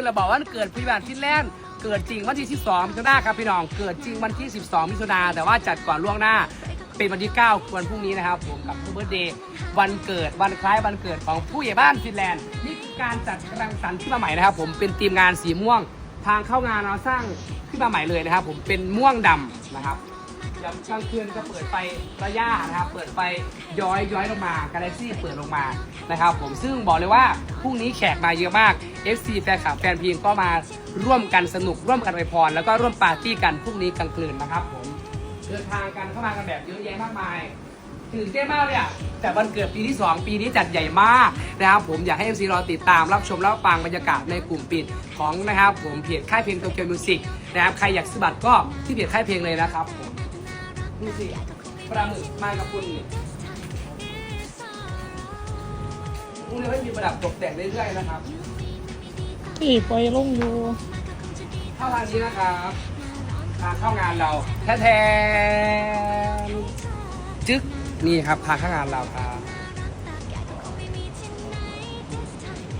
นเราบอกว่าเกิดพิบัติฟินแลนด์เกิดจริงวันที่ 12มิถุนายนครับพี่น้อง เกิดจริงวันที่ 12 มิถุนายนแต่ว่าจัดก่อนล่วงหน้า เป็นวันที่ 9 วันพรุ่งนี้นะครับผมกับเบอร์เดย์วันเกิดวันคล้ายวันเกิดของผู้ใหญ่บ้านฟินแลนด์นี่คือการจัดรังสรรค์ขึ้นมาใหม่นะครับ ผมเป็นทีมงานสีม่วง ทางเข้างานเราสร้างขึ้นมาใหม่เลยนะครับ ผมเป็นม่วงดำนะครับ ยามกลางคืนจะเปิดไฟระยะนะครับ เปิดไฟย้อยย้อยลงมากาแล็กซี่เปิดลงมานะครับผมซึ่งบอกเลยว่าพรุ่งนี้แขกมาเยอะมาก FC แฟนคลับแฟนเพลงก็มาร่วมกันสนุกร่วมกันไปพร แล้วก็ร่วมปาร์ตี้กันพรุ่งนี้กลางคืนนะครับผมเดินทางกันเข้ามากันแบบเยอะแยะมากมายตื่นเต้นมากเลยอะแต่วันเกิดปีที่ 2 ปีนี้จัดใหญ่มากนะครับผมอยากให้ MC รอติดตามรับชมรับฟังบรรยากาศในกลุ่มปิดของนะครับผมเพจค่ายเพลงโตเกียวมิวสิกนะครับใครอยากซื้อบัตรก็ที่เพจค่ายเพลงเลยนะครับผม ดูสิปลาหมึกมากับคุณนี่พวกนี้ไม่มีประดับตกแต่งเรื่อยๆนะครับพี่ปล่อยลงอยู่เข้าทางนี้นะครับทางเข้างานเราแท้ๆจึ๊กนี่ครับทางเข้างานเราครับ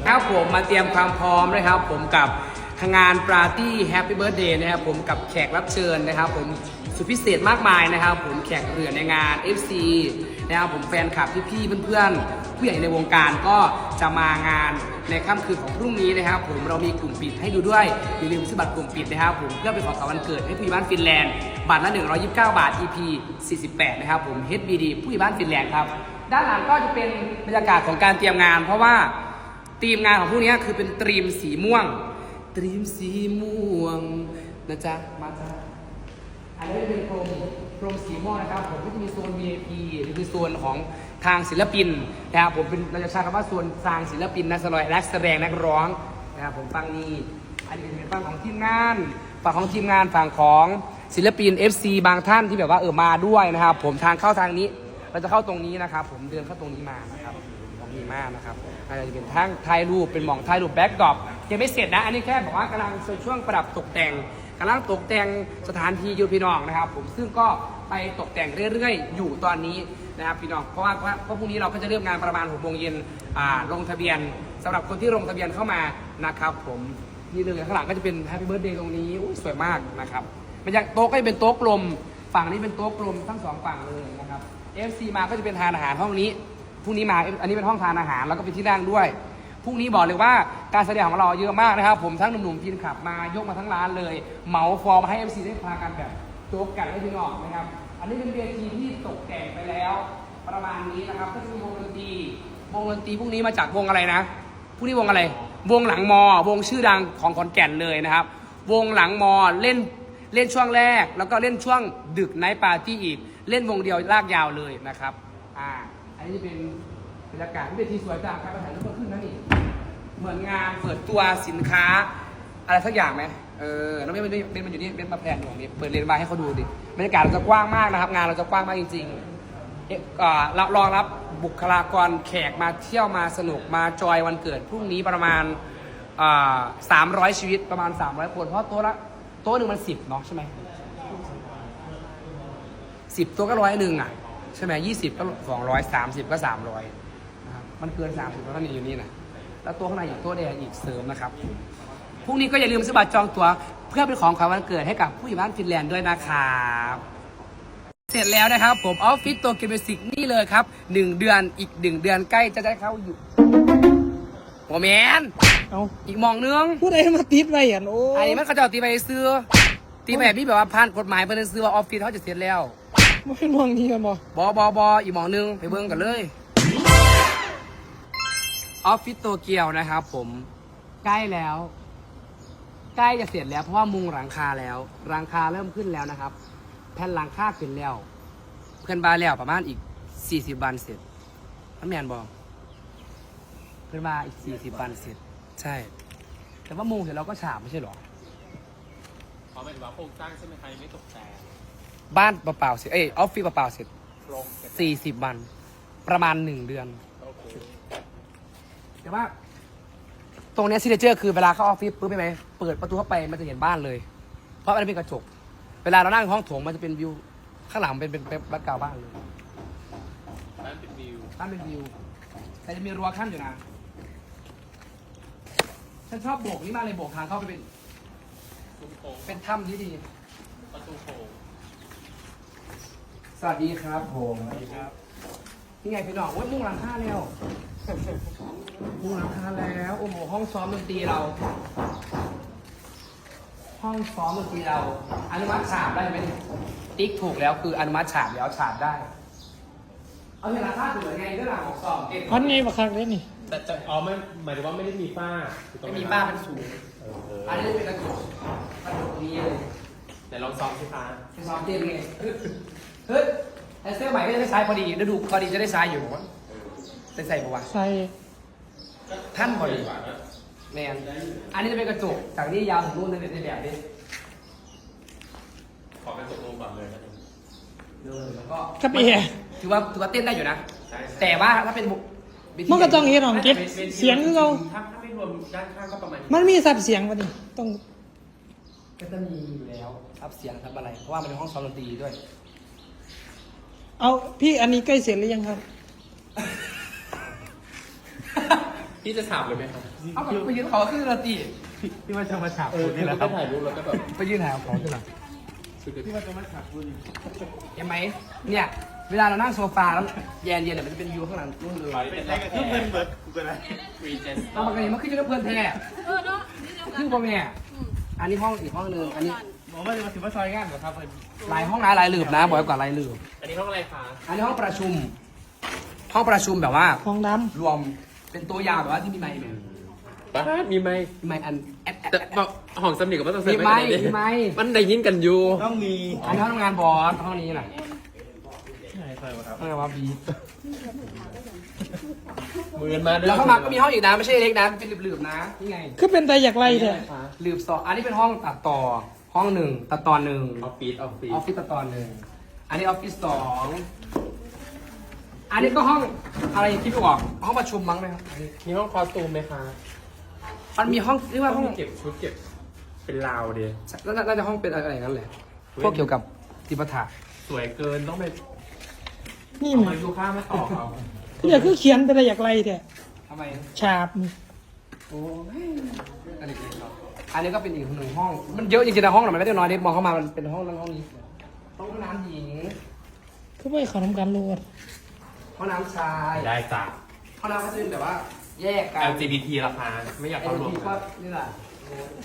ครับผมมาเตรียมความพร้อมนะครับ ผมกับทางงานปาร์ตี้แฮปปี้เบิร์ดเดย์นะครับผมกับแขกรับเชิญนะครับ ผม สุดพิเศษมากมายนะครับ ผมแขกเรือในงาน FC นะครับผมแฟนคลับพี่ๆเพื่อนๆผู้ใหญ่ในวงการก็จะมางานในค่ำคืนของพรุ่งนี้นะครับ ผมเรามีกลุ่มปิดให้ดูด้วยอย่าลืมซื้อบัตรกลุ่มปิดนะครับ ผมเพื่อเป็นของขวัญวันเกิดให้ผู้ใหญ่บ้านฟินแลนด์บัตรละ 129 บาท EP 48 นะครับผม HBD ผู้ใหญ่บ้านฟินแลนด์ครับด้านหลังก็จะเป็นบรรยากาศของการเตรียมงาน เพราะว่าทีมงานของพวกนี้คือเป็นตรีมสีม่วงตรีมสีม่วงนะจ๊ะมาจ้ะ อันนี้เป็นพรมพรมสีม่วงนะครับผมก็จะมีโซน VIP หรือคือโซนของทางศิลปินนะครับผมเป็นเราจะใช้คำว่าโซนทางศิลปินนักแสดงนักแสดงนักร้องนะครับผมฟังนี้อันนี้เป็นฝั่งของทีมงานฝั่งของทีมงานฝั่งของศิลปิน FC บางท่านที่แบบว่าเออมาด้วยนะครับ ผมทางเข้าทางนี้เราจะเข้าตรงนี้นะครับ ผมเดินเข้าตรงนี้มานะครับของดีมากนะครับอาจจะเป็นทั้งถ่ายรูปเป็นหมองถ่ายรูปแบ็กดรอปยังไม่เสร็จนะ อันนี้แค่บอกว่ากำลังช่วงประดับตกแต่ง กำลังตกแต่งสถานที่อยู่พี่น้องนะครับ ผมซึ่งก็ไปตกแต่งเรื่อยๆ อยู่ตอนนี้นะครับพี่น้องเพราะว่าเพราะพราะพรุ่งนี้เราก็จะเริ่มงานประมาณหกโมงเย็นอ่าลงทะเบียนสำหรับคนที่ลงทะเบียนเข้ามานะครับผมนี่เลยข้างหลังก็จะเป็นแฮปปี้เบิร์ดเดย์ตรงนี้อุ๊ยสวยมากนะครับมันยังโต๊ะก็จะเป็นโต๊ะกลม ฝั่งนี้เป็นโต๊ะกลมทั้งสองฝั่งเลยนะครับ FC มาก็จะเป็นทานอาหารห้องนี้พรุ่งนี้มาอันนี้เป็นห้องทานอาหารแล้วก็เป็นที่นั่งด้วย พรุ่งนี้บอกเลยว่าการแสดงของเราเยอะมากนะครับ ผมทั้งหนุ่มๆพินขับมายกมาทั้งร้านเลยเหมาฟอร์มให้ FC ได้พากันแบบโจกกันให้พี่น้องนะครับ อันนี้เป็นเวทีที่ตกแต่งไปแล้วประมาณนี้นะครับก็จะมีวงดนตรีวงดนตรีพรุ่งนี้มาจากวงอะไรนะพรุ่งนี้วงอะไร วงหลังมอ วงชื่อดังของขอนแก่นเลยนะครับ วงหลังมอเล่นเล่นช่วงแรก แล้วก็เล่นช่วงดึกไนท์ปาร์ตี้อีก เล่นวงเดียวลากยาวเลยนะครับอ่าอันนี้จะเป็น บรรยากาศเวทีสวยจังครับมาถ่ายรูปก็ขึ้นนะนี่ เหมือนงานเปิดตัวสินค้า อะไรสักอย่างไหมเออแล้วไม่เป็นเป็นมันอยู่นี่เป็นมาแพลนของนี่เปิดเรียนมาให้เขาดูดิบรรยากาศเราจะกว้างมากนะครับ งานเราจะกว้างมากจริงๆเอ๊ะเอ่อรับรองรับบุคลากรแขกมาเที่ยวมาสนุกมาจอยวันเกิดพรุ่งนี้ประมาณสามร้อยชีวิตประมาณ 300 คน เพราะโต๊ะละโต๊ะหนึ่งมันสิบเนาะใช่ไหมสิบโต๊ะก็ร้อยหนึ่งอะใช่ไหมยี่สิบก็สองร้อยสามสิบก็สามร้อย มันเกินสามสิบแล้วนี่อยู่นี่นะแล้วโต๊ะข้างในอีกโต๊ะแดงอีกเสริมนะครับพรุ่งนี้ก็อย่าลืมซื้อบัตรจองตั๋วเพื่อเป็นของขวัญวันเกิดให้กับผู้ใหญ่บ้านฟินแลนด์ด้วยนะครับเสร็จแล้วนะครับ ผมออฟฟิศตัวเกมสิกนี่เลยครับหนึ่งเดือนอีกหนึ่งเดือนใกล้จะได้เข้าอยู่โอแมนเอาอีกหมองนึงผู้ใดมาติดไว้อะโอ้ไอ้มันเขาจะเอาตีไปซื้อ ตีแบบนี้แบบว่าผ่านกฎหมายไปซื้อว่าออฟฟิศเขาจะเสร็จแล้วไม่เป็นห่วงนี้กันบ่บอบอบออีกหมองนึงไปเบิ้งกันเลย ออฟฟิศโตเกียวนะครับผมใกล้แล้ว ใกล้จะเสร็จแล้วเพราะว่ามุงหลังคาแล้วหลังคาเริ่มขึ้นแล้วนะครับ แผ่นหลังคาขึ้นแล้ว เพื่อนบ้านแล้วประมาณอีก 40วันเสร็จน้ำแมนบอกเพื่อนบ้านอีก 40วันเสร็จ ใช่ แต่ว่ามุงเสร็จเราก็ฉาบไม่ใช่หรอขอหมายถึงว่าโครงสร้างใช่ไหมคะยังไม่ตกแต่งบ้านเปล่าๆเสร็จเอ้ยออฟฟิศเปล่าๆเสร็จโครงเสร็จสี่สิบวันประมาณหนึ่งเดือนโอเค แต่ว่า ตรงเนี้ซิเนเจอร์คือเวลาเข้าออฟฟิศปุ๊บใช่ไหมเปิดประตูเข้าไปมันจะเห็นบ้านเลย เพราะมันเป็นกระจก เวลาเรานั่งห้องโถงมันจะเป็นวิวข้างหลังเป็นเป็นเป็นแบ็คกราวด์บ้านเลยบ้านเป็นวิวบ้านเป็นวิวแต่จะมีรั้วขั้นอยู่นะฉันชอบโบกนี่มากเลยโบกทางเข้าไปเป็นซุ้มโค้งเป็นถ้ำที่ดี ประตูโค้งสวัสดีครับผมสวัสดีครับนี่ไงพี่น้องโอ้ยมุ่งหลังคาแล้ว มุ่งหลังคาแล้ว โอ้โห ห้องซ้อมดนตรีเรา ห้องซ้อมดนตรีเรา อนุมัติฉาบได้ไหมเนี่ยติ๊กถูกแล้วคืออนุมัติฉาบแล้วฉาบได้ เอาเห็นราคาถูกยังไงเรื่องหลังของซ้อมเก่งพันไงบักคักเลยนี่แต่จะอ๋อไม่หมายถึงว่าไม่ได้มีฝ้าถูกต้องไม่หมีบ้านเป็นสูง เออเอออันนี้เป็นกระจกกระจกตรงนี้เลยแต่ลองซ้อมสิคะเป็นซ้อมเต้นไงเฮ้ยไอเสื้อใหม่ก็จะได้ใช้พอดีฤดูพอดีจะได้ใช้อยู่จะใส่ปะวะ ใส่ ท่านพอดีกว่านะแมนอันนี้จะเป็นกระจกจากนี่ยาวถึงนู่นในในแบบนี้ขอเป็นตกลงก่อนเลยนะเลยแล้วก็กับเอถือว่าถือว่าเต้นได้อยู่นะใช่แต่ว่าถ้าเป็นวิธีมันก็ต้องเฮ็ดของเก็บเสียงคือเราถ้าถ้าไม่รวมด้านข้างก็ประมาณมันมีสับเสียงป่ะนี่ต้องก็จะมีอยู่แล้วทับเสียงทับอะไร เพราะว่ามันเป็นห้องซ้อมดนตรีด้วย เอาพี่อันนี้ใกล้เสร็จหรือยังครับ พี่จะฉาบเลยไหมครับเอาแบบไปยืนเขาขึ้นดนตรีพี่ว่าจะมาฉาบคุณนี่แหละครับถ่ายรูปแล้วก็แบบไปยืนหาของขึ้นหรอพี่ว่าจะมาฉาบคุณเห็นไหมเนี่ย เวลาเรานั่งโซฟาแล้วเย็นเย็นๆเนี่ยมันจะเป็นวิวข้างหลังนู่นเลยเป็นอะไรกับที่เพื่อนเบิร์ดกูกันนะรีเจนเราปกติมันขึ้นอยู่กับเพื่อนแท้เออเนาะนี่เดียวกัขึ้นนพ่อแม่อันนี้ห้องอีกห้องหนึ่งอันนี้บอกว่าจะมาถึงว่าซอยงานเหรอครับหลายห้องนะหลายหลืบนะบอกไว้ก่อนหลายหลืบอันนี้ห้องอะไรคะอันนี้ห้องประชุม ห้องประชุมแบบว่าของดรวม เป็นตัวยาวแบบว่าที่มีไมค์เนี่ยป้ามีไหมมีไมค์อันแอดแอดแต่แอด บอกห้องสำเนียงกับมันต้องมีไมค์มีไมค์มันได้ยินกันอยู่ต้องมีอันนี้ห้องทำงานบอสห้องนี้น่ะใช่ใช่ครับห้องอะไรวะบีมือนมาด้วยแล้วเข้ามาก็มีห้องอีกนะไม่ใช่เล็กนะเป็นหลืบๆนะนี่ไงำคือเป็นแต่อยากไล่แท้หลืบสองอันนี้เป็นห้องตัดต่อห้องหนึ่งตัดตอนหนึ่งออฟฟิศออฟฟิอศอฟฟิศตัดตอนหนึ่งอันนี้ออฟฟิศสอง อันนี้ก็ห้องอะไรคิดไม่ออกห้องประชุมมั้งไหมครับอันนี้มีห้องคอสตูมไหมคะมันมีห้องเรียกว่าห้องเก็บชุดเก็บ เป็นราวเดียน่าน่าจะห้องเป็นอะไรนั่นแหละพวกเกี่ยวกับติปถะสวยเกินต้องไปนี่เอามัมานดูค่ามาต่อเขาเนี่ยคือเขียนเป็นแต่อยากไล่แท้ทำไมฉาบนี่โอ้ยอันนี้เนาะอันนี้ก็เป็นอีกหนึ่งห้อง มันเยอะจริงๆนะห้องน่ะมันไม่ได้น้อยเด็มองเข้ามามันเป็นห้องนั้นห้องนี้ห้องน้ำหญิงคือไม่ขอทำการโหลด ห้องน้ำชายได้จ้ะ ห้องน้ำก็จะเป็นแบบว่า แยกกัน LGBT ราคาไม่อยากไอ้เข้ารวมทีกัก็นนี่แหละ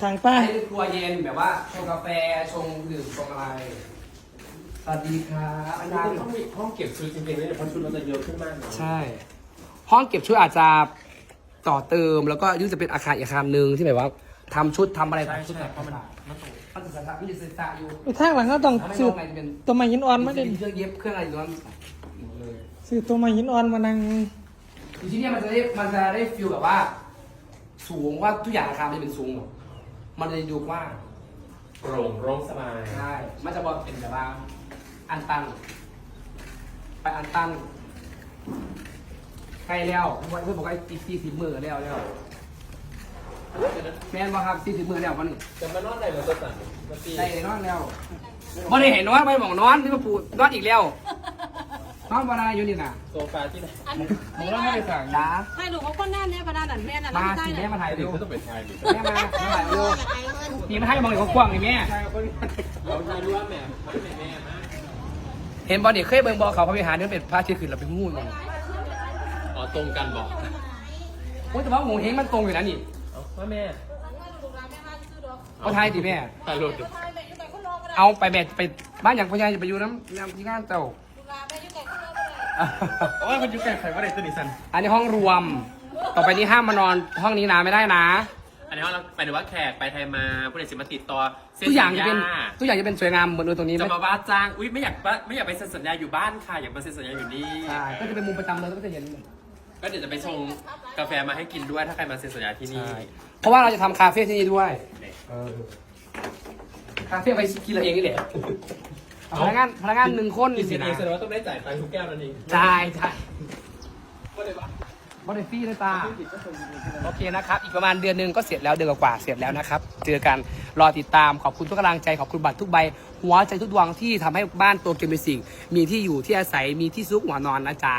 ทางอัป้านนี้เป็นครัวเย็นแบบว่าชงกาแฟชงดื่มชงอะไร สวัสดีครับอาอันจารนี้ย์ต้องมีห้องเก็บชุดจริงๆเลยเพราะชุดเราจะเยอะขึ้นมากเลยใช่ ห้องเก็บชุดอาจจะต่อเติมแล้วก็ยุ่งจะเป็นอาคารอีกอาคารหนึ่งที่แบบว่าทำชุดทำอะไรใช่ทำชุดใช่แบบเพราะมันมันตรงมันศึกษาวิทยาศาสตร์อยู่ไปทางหลังก็ต้องแล้วไม่ซื้อรู้ไงจะเป็นตัวไม้หินอ่อนมาเด่นเครื่องเย็บเครื่องอะไรอยู่นั้นเลย ซื้อตัวไม้หินอ่อนมานั่งอยู่ที่เนี่ยมันจะได้มันจะได้ฟิลแบบว่า สูงว่าทุกอย่างราคามันจะเป็นสูงหมดมันจะดูกว่าโปร่งโล่งสบายใช่มันจะบอกเป็นแบบว่า อันตัน ไปอันตันใกล้แล้วเพื่อนบอกว่าอีกสี่สิบมือแล้วแล้วแม่นบ่ครับสี่สิบมือแล้ววันนี้จะมานอนไหนเราจะสั่งมาตีได้นอนแล้วบ่ได้เห็นนอนไม่บอกนอนนี่มาปูนอนอีกแล้ว นอนบ่ได้อยู่นี่น่ะโซฟาที่ไหนอันผมว่าไม่ได้สั่งยาให้หนูเขาคนแน่นเนี่ยพนันนั่นแม่น่ะมาใต้สิเนี่แม่ยมาถ่ายเดี๋ดูยวก็ต้องเป็นชายดิแม่มามาถ่ายดูนี่มาให้มองเห็นเขากว้างนี่แม่เราชายรู้ว่าแม่ไม่เป็นแม่มากเห็นบอลนี่เคยเบิ่งบอลเขาพระวิหารที่มันเป็นพระอาทิตย์ขึ้นเราไปงูมันอ๋อตรงกันบอกโอ้ยแต่ว่าหมูเฮงมันตรงอยู่นะนี่เอ้าว่าแม่เขาทายดิแม่ ถ่ายรูปดิเอาไปแม่ไปบ้านอย่างพ่อใหญ่จะไปอยู่น้ำน้ำที่งานเจ้า โอ้ยมันอยู่ใกล้ใครว่าได้ตัวนี้สันอันนี้ห้องรวม ต่อไปนี้ห้ามมานอนห้องนี้นะไม่ได้นะ อันนี้เราหมายถึงว่าแขกไปไทยมาผู้ใดสิมาติดต่อเซ็นทุกอย่างสัญจะญาเป็นทุกอย่างจะเป็นสวยงามเหมือนตรงนี้จะไม่มาว่าจ้างอุ้ยไม่อยากว่าไม่อยากไปเซ็นสัญญาอยู่บ้านค่ะอยากมาเซ็นสัญญาอยู่นี่ใช่ก็จะเป็นมุมประจำเลยก็จะเห็น ก็เดี๋ยวจะไปชงกาแฟมาให้กินด้วยถ้าใครมาเซ็นสัญญาที่นี่ เพราะว่าเราจะทำคาเฟ่ที่นี่ด้วย คาเฟ่ไปกินเราเองนี่แหละ พนักงานพนักงานหนึ่งคนกินสิสินะเองแสดงว่าต้องได้จ่ายตังค์ทุกแก้วนั่นเองใช่ใช่ก็เลยว่าบอดี้ฟรีเลยตาโอเคนะครับ อีกประมาณเดือนหนึ่งก็เสร็จแล้วเดือนกว่าๆเสร็จแล้วนะครับ เจอกันรอติดตามขอบคุณทุกกำลังใจขอบคุณบัตรทุกใบ หัวใจทุกดวงที่ทำให้บ้านตัวเกมมิสิกมีที่อยู่ที่อาศัยมีที่ซุกหัวนอนนะจ๊ะ